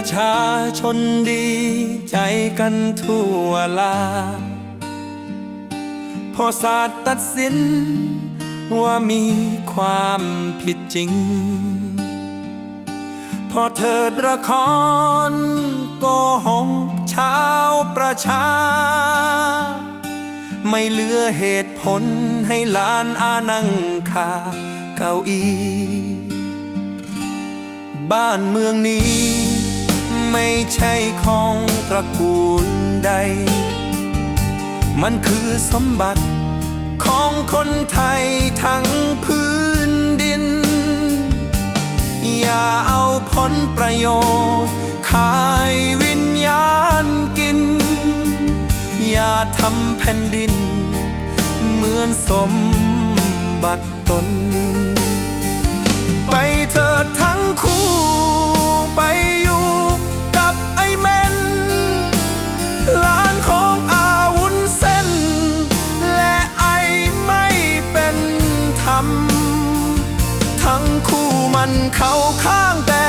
ประชาชนดีใจกันทั่วลา พอศาสตร์ตัดสิน ว่ามีความผิดจริง พอเถิดละครโกหกชาวประชา ไม่เหลือเหตุผลให้ลานอานังคาเก้าอี้บ้านเมืองนี้ ไม่ใช่ของตระกูลใด มันคือสมบัติของคนไทยทั้งพื้นดิน อย่าเอาผลประโยชน์ ขายวิญญาณกิน อย่าทำแผ่นดิน เหมือนสมบัติตน ไปเถิดทั้งคู่ไป ทั้งคู่มันเข้าข้างแต่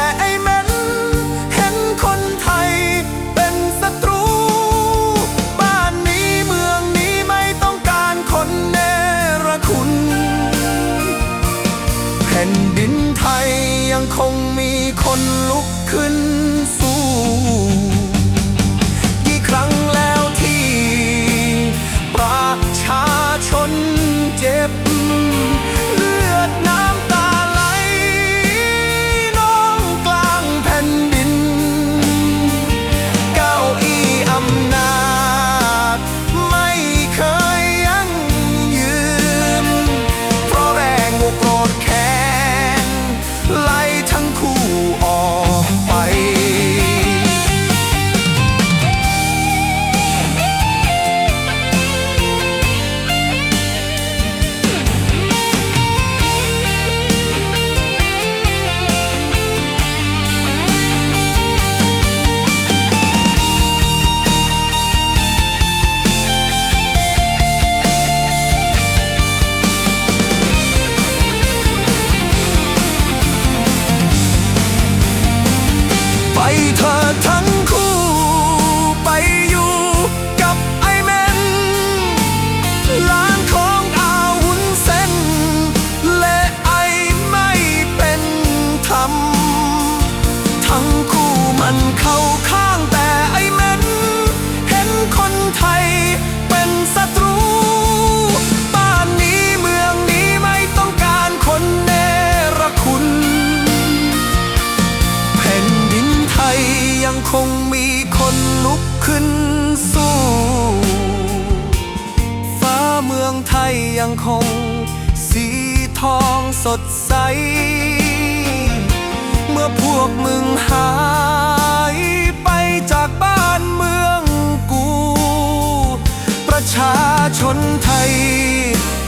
คนไทย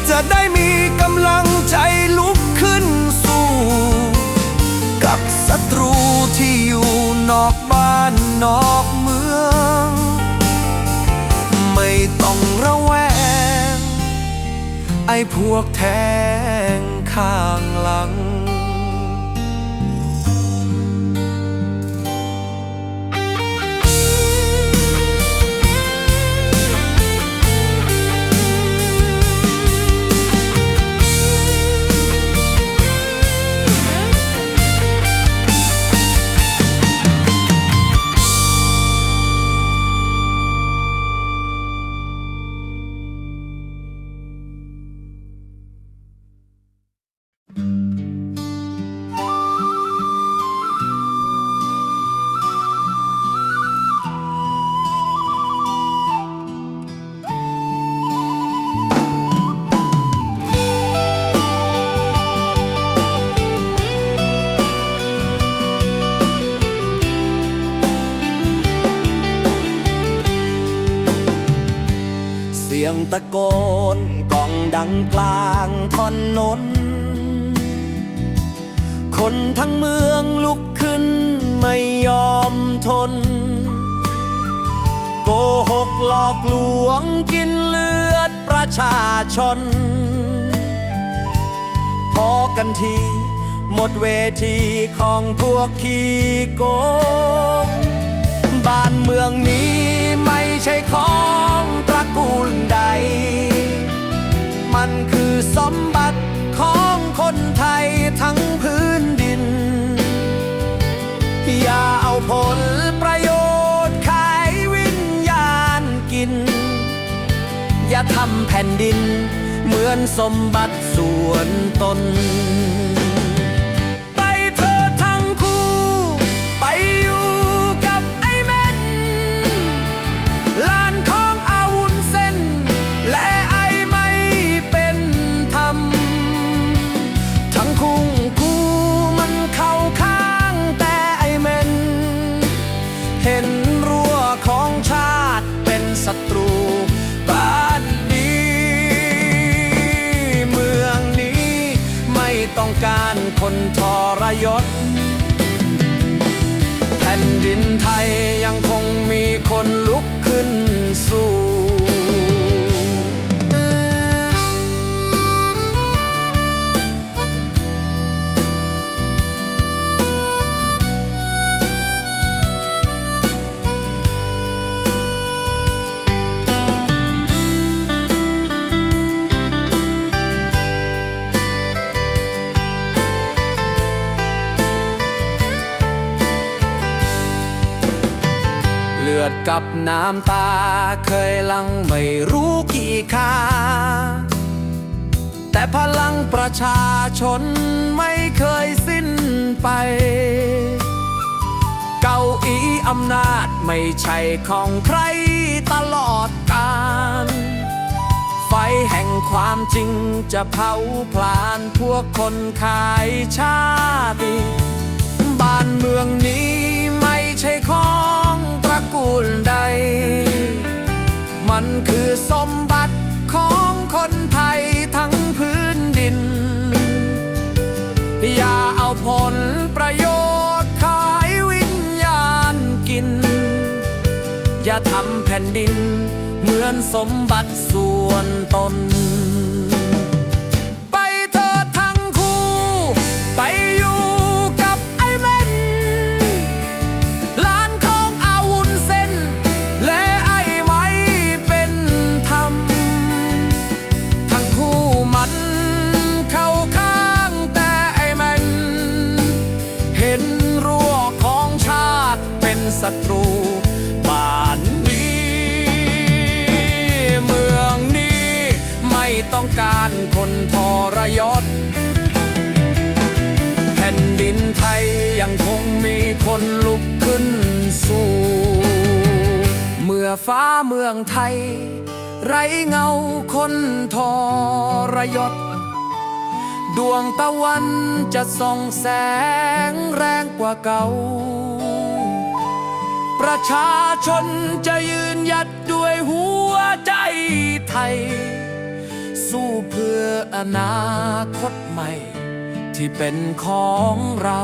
จะได้มีกำลังใจลุกขึ้นสู้ กับศัตรูที่อยู่นอกบ้านนอกเมือง ไม่ต้องระแวง ไอ้พวกแทงข้างหลัง กหลอกลวงกินเลือดประชาชน พอกันที หมดเวทีของพวกขี้โกงบ้านเมืองนี้ไม่ใช่ของตระกูลใด มันคือสมบัติของคนไทยทั้งพื้นดิน อย่าเอาผลประโยชน์ ทำแผ่นดิน เหมือนสมบัติส่วนตน กับน้ำตา เคยลังไม่รู้กี่คาแต่พลังประชาชนไม่เคยสิ้นไป เก้าอี้อำนาจไม่ใช่ของใครตลอดกาลไฟแห่งความจริงจะเผาพลานพวกคนขายชาติ บ้านเมืองนี้ไม่ใช่ของ ระกูลใด มันคือสมบัติของคนไทยทั้งพื้นดิน อย่าเอาผลประโยชน์ขายวิญญาณกิน อย่าทำแผ่นดิน เหมือนสมบัติส่วนตน องไทย ไรเงาคนทรยศ ดวงตะวันจะส่องแสงแรงกว่าเก่า ประชาชนจะยืนหยัดด้วยหัวใจไทย สู้เพื่ออนาคตใหม่ที่เป็นของเรา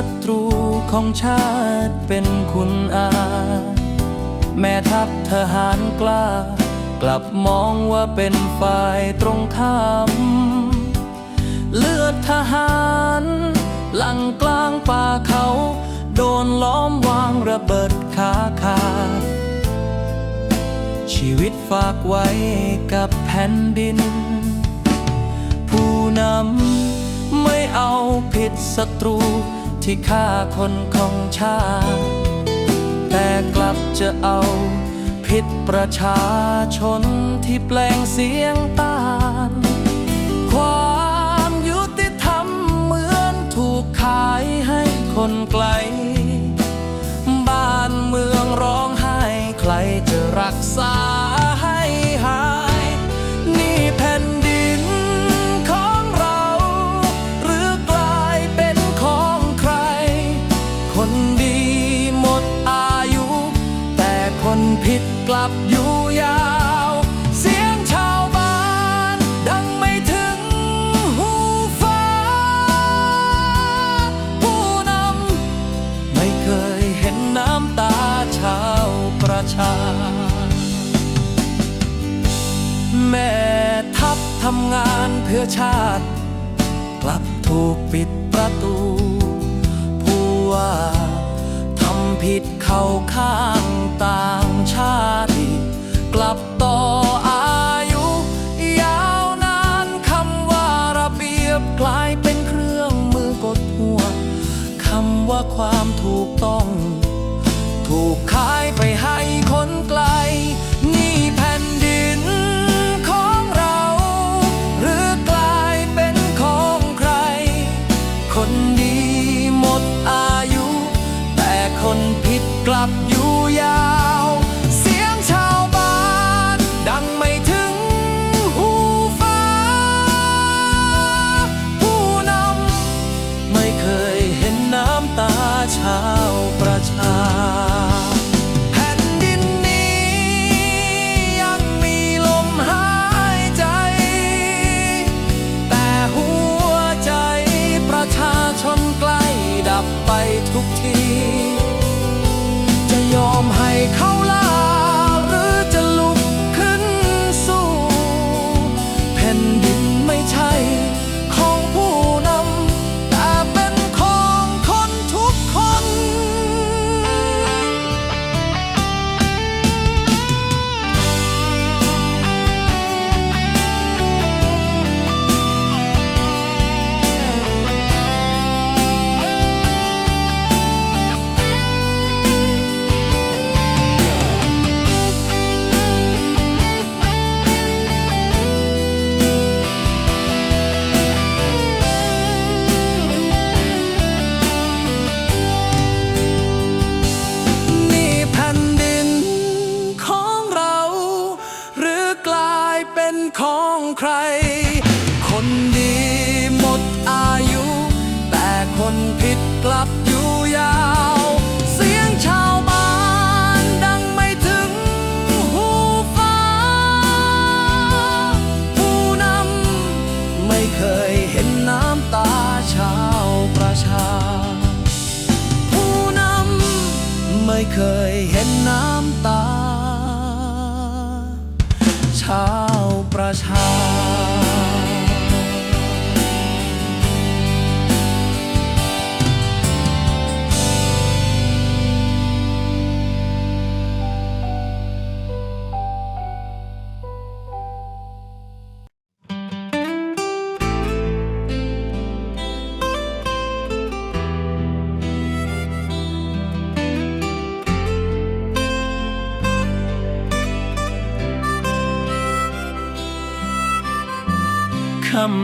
ศัตรูของชาติเป็นคุณอา แม่ทัพทหารกล้า กลับมองว่าเป็นฝ่ายตรงข้ามเลือดทหาร หลังกลางป่าเขา โดนล้อมวางระเบิดขาขาด ชีวิตฝากไว้กับแผ่นดิน ผู้นำไม่เอาผิดศัตรู ที่ฆ่าคนของชาติแต่กลับจะเอาผิดประชาชนที่แปลงเสียงตานความยุติธรรมเหมือนถูกขายให้คนไกล ชื้อชาติ กลับถูกปิดประตู ผู้ว่าทำผิดเข้าข้างตา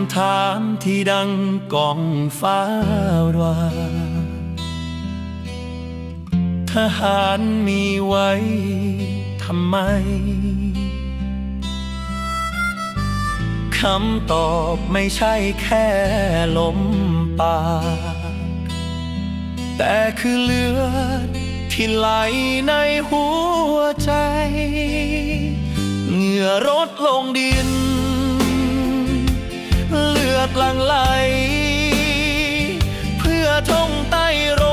ำถามที่ดังกองฟ้าว่าทหารมีไว้ทำไม คำตอบไม่ใช่แค่ลมปากแต่คือเลือดที่ไหลในหัวใจ เหงื่อรดลงดิน ลือดลังไหล เพื่อท่องใต้ร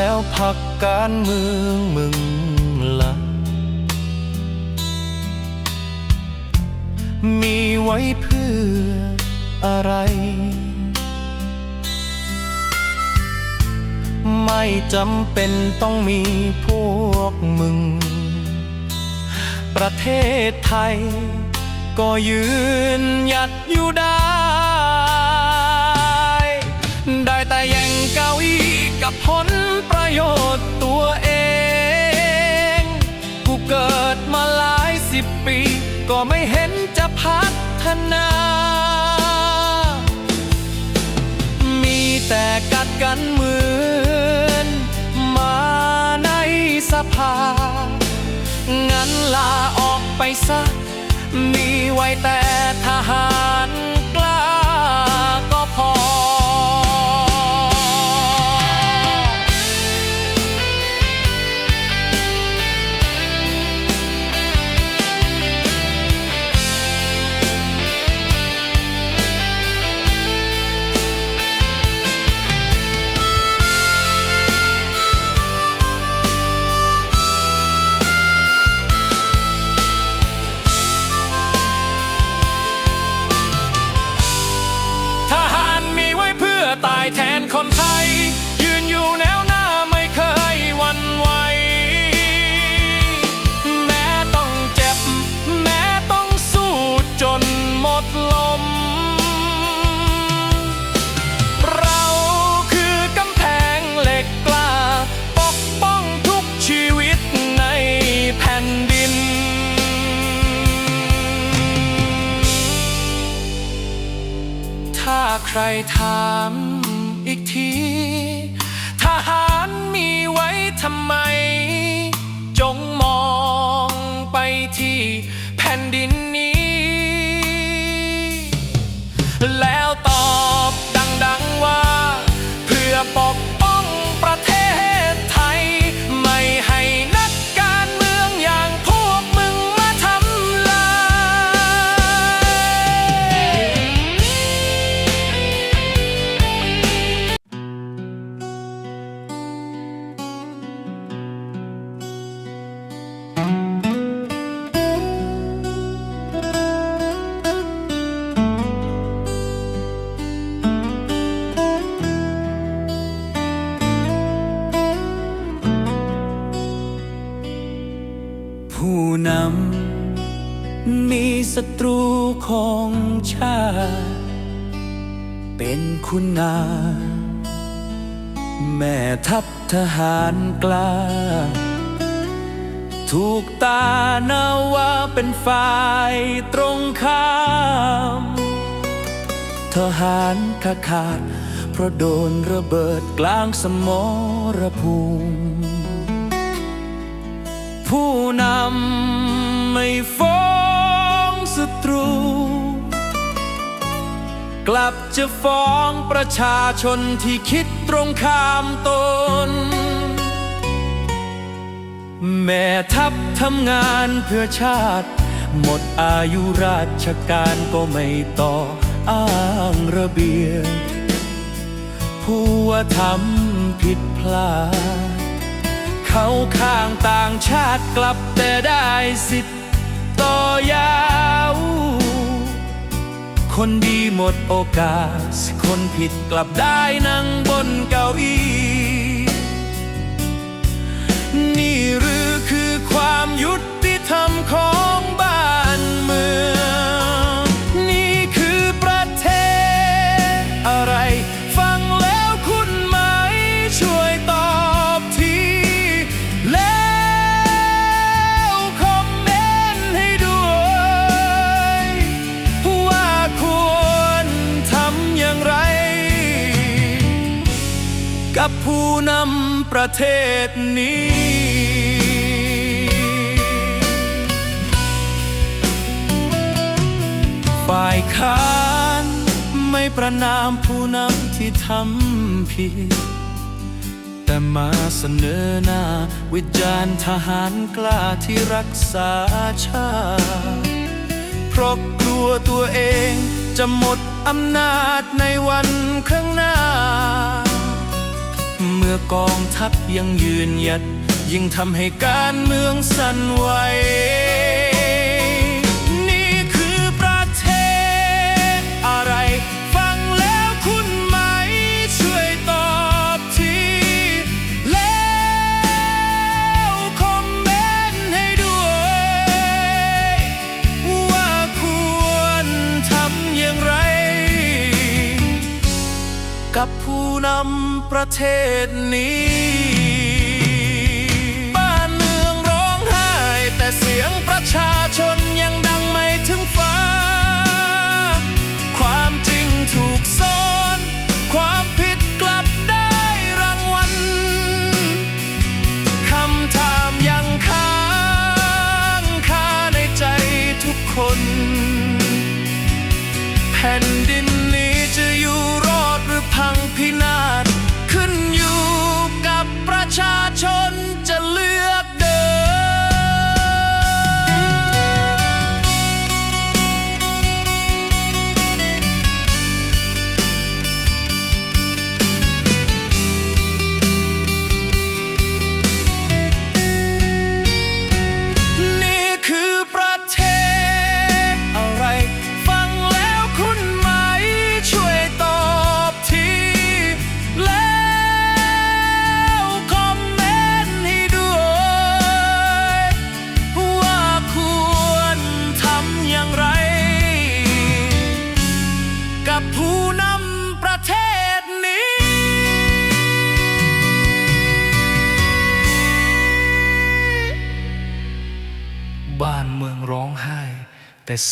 แล้วพักการเมืองมึงละมีไว้เพื่ออะไร ไม่จำเป็นต้องมีพวกมึง ประเทศไทย ก็ยืนหยัดอยู่ได้ ได้แต่แย่งเก้าอี้ ลประโยชน์ตัวเอง กูเกิดมาหลายสิบปี ก็ไม่เห็นจะพัฒนา มีแต่กัดกันเหมือนมาในสภา งั้นลาออกไปซะ มีไว้แต่ทหาร กที ทหารมีไว้ทำไม จงมองไปที่แผ่นดิน ของชาติ เป็นคุณนาแม่ทัพทหารกล้า ถูกตาหนาว่าเป็นฝ่ายตรงข้าม ทหารขาขาด เพราะโดนระเบิดกลางสมรภูมิ ผู้นำไม่ฟ้ กลับจะฟ้องประชาชนที่คิดตรงข้ามตน แม่ทัพทำงานเพื่อชาติ หมดอายุราชการก็ไม่ต่ออ้างระเบียบผู้ว่าทำผิดพลาด เขาข้างต่างชาติกลับแต่ได้สิทธิ์ต่อยา คนดีหมดโอกาส คนผิดกลับได้นั่งบนเก้าอี้นี่หรือคือความยุติธรรมของ ประเทศนี้ ฝ่ายค้านไม่ประนามผู้นำที่ทำผิด แต่มาเสนอหน้า วิจารณ์ทหารกล้าที่รักษาชาติเพราะกลัวตัวเองจะหมดอำนาจในวันข้างหน้า เมื่อกองทัพยังยืนหยัด ยิ่งทำให้การเมืองสั่นไหวนี่คือประเทศอะไร Hit me.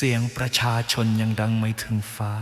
เสียงประชาชนยังดังไม่ถึงฟ้า